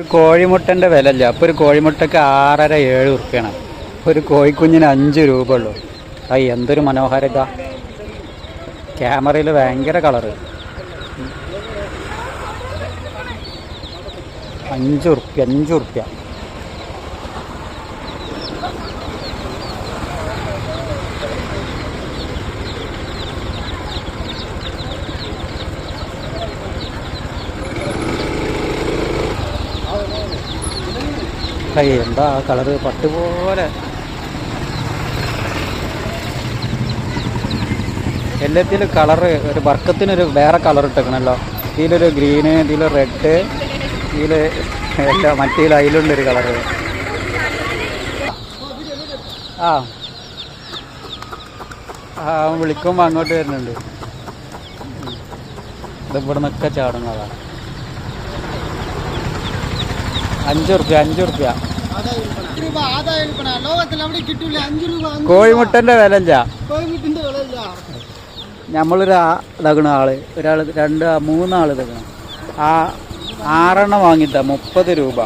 ഒരു കോഴിമുട്ടന്റെ വില അല്ല അപ്പോൾ ഒരു കോഴിമുട്ടയ്ക്ക് ആറര ഏഴ് ഉറുപ്പ്യാണ്. ഒരു കോഴിക്കുഞ്ഞിന് അഞ്ച് രൂപ ഉള്ളൂ ആ എന്തൊരു മനോഹാരിത. ക്യാമറയിൽ ഭയങ്കര കളറ്. അഞ്ച് ഉറുപ്പ്യ അഞ്ച് ഉറുപ്പ്യ. എന്താ ആ കളറ് പട്ട് പോലെ. എല്ലാത്തിലും കളറ് ഒരു വർക്കത്തിനൊരു വേറെ കളർ ഇട്ടേക്കണല്ലോ. ഇതിലൊരു ഗ്രീന് ഇതിൽ റെഡ് ഇതിൽ എല്ലാ മറ്റേ അതിലുള്ളൊരു കളറ്. ആ. ആ വിളിക്കുമ്പോൾ അങ്ങോട്ട് വരുന്നുണ്ട്. ഇത് ഇവിടെ നിന്നൊക്കെ ചാടുന്നതാണ് അഞ്ച് റുപ്യ ലോകത്തിൽ അഞ്ചു രൂപ കോഴിമുട്ടന്റെ വില കോഴിമുട്ടന്റെ നമ്മളൊരു ഇതാക്കണ ആൾ ഒരാൾ രണ്ട് മൂന്നാൾ ഇതാക്കണം. ആ ആറെണ്ണം വാങ്ങിട്ട മുപ്പത് രൂപ.